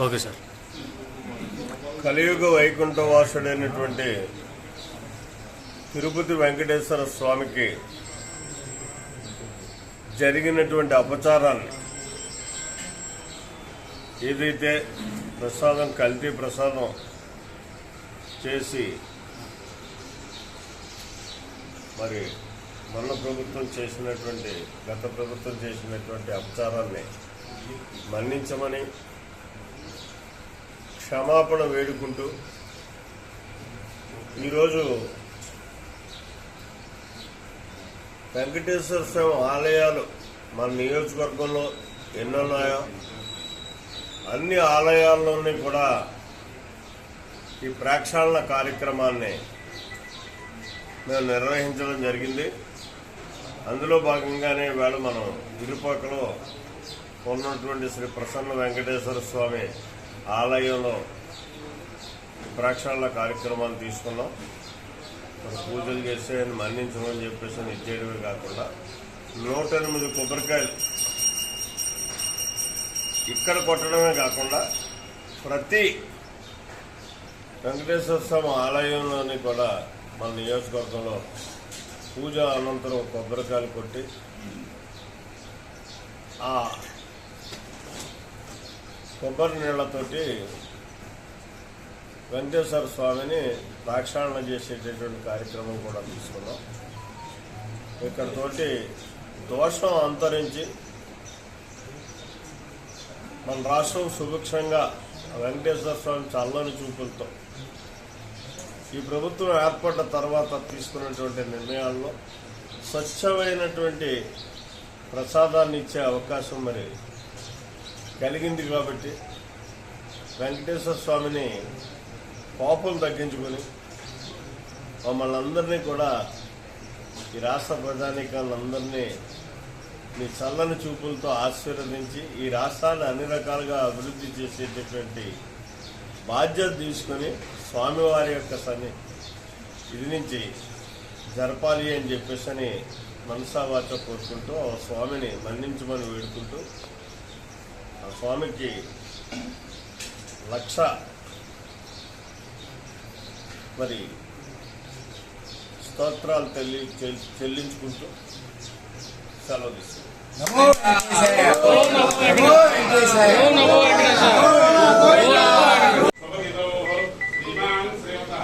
Okay sir. కలియుగ వైకుంఠవాసుడైనటువంటి తిరుపతి వెంకటేశ్వర స్వామికి జరిగినటువంటి అపచారాన్ని ఏదైతే ప్రసాదం కల్తీ ప్రసాదం చేసి మరి మన ప్రభుత్వం చేసినటువంటి గత ప్రభుత్వం చేసినటువంటి అపచారాన్ని మన్నించమని క్షమాపణ వేడుకుంటూ ఈరోజు వెంకటేశ్వర స్వామి ఆలయాలు మన నియోజకవర్గంలో ఎన్నున్నాయో అన్ని ఆలయాల్లోని కూడా ఈ ప్రక్షాళన కార్యక్రమాన్ని మేము నిర్వహించడం జరిగింది. అందులో భాగంగానే వేళ మనం ఇరుపక్కలో ఉన్నటువంటి శ్రీ ప్రసన్న వెంకటేశ్వర స్వామి ఆలయంలో ప్రక్షాళన కార్యక్రమాలు తీసుకున్నాం. పూజలు చేస్తే ఆయన మన్నించమని చెప్పేసి అని ఇచ్చేయడమే కాకుండా నూట ఎనిమిది కొబ్బరికాయలు ఇక్కడ కొట్టడమే కాకుండా ప్రతి వెంకటేశ్వర స్వామి ఆలయంలోని కూడా మన నియోజకవర్గంలో పూజ అనంతరం కొబ్బరికాయలు కొట్టి ఆ కొబ్బరి నీళ్ళతోటి వెంకటేశ్వర స్వామిని ప్రక్షాళన చేసేటటువంటి కార్యక్రమం కూడా తీసుకున్నాం. ఇక్కడతోటి దోషం అంతరించి మన రాష్ట్రం సుభిక్షంగా వెంకటేశ్వర స్వామి చల్లని చూపులతో ఈ ప్రభుత్వం ఏర్పడ్డ తర్వాత తీసుకున్నటువంటి నిర్ణయాల్లో స్వచ్ఛమైనటువంటి ప్రసాదాన్ని ఇచ్చే అవకాశం మరి కలిగింది కాబట్టి వెంకటేశ్వర స్వామిని పాపం తగ్గించుకొని మమ్మల్ని అందరినీ కూడా ఈ రాష్ట్ర ప్రజానీకాలందరినీ మీ చల్లని చూపులతో ఆశీర్వదించి ఈ రాష్ట్రాన్ని అన్ని రకాలుగా అభివృద్ధి చేసేటటువంటి బాధ్యత తీసుకొని స్వామివారి యొక్క సన్ని ఇది నుంచి జరపాలి అని చెప్పేసి అని మనసావాచ కోరుకుంటూ ఆ స్వామిని మన్నించమని వేడుకుంటూ స్వామికి లక్ష మరి స్తోత్రాలు తెల్లి చెల్- చెల్లించుకుంటూ సెలవు తీసుకుంటాం स्वपतितोः श्रीमान् श्रीमतः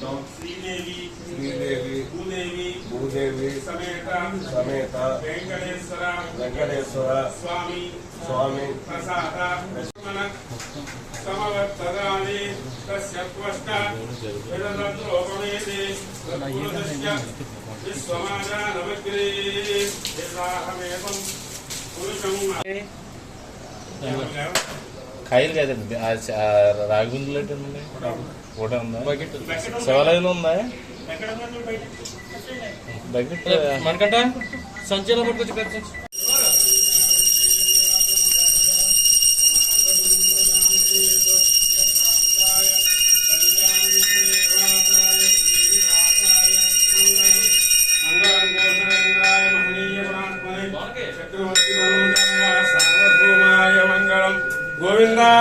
శ్రీదేవి శ్రీదేవి భూదేవి భూదేవి సమేత సమేత వెంకటేశ్వర వెంకటేశ్వర స్వామి స్వామి ప్రసాద లక్ష్మణ సమవర్తదాని తస్య త్వష్ట విదద్రోపమేతి తత్పురుషస్య విశ్వమాజానమగ్రే యథాహమేవం పురుషం కాయలు కదండి రాగి బిందులు ఏంటి ఉన్నాయి కూడా ఉందా శివాలయంలో ఉందా బకెట్ మనకంట సంచిలో పట్టుకొచ్చి Govinda.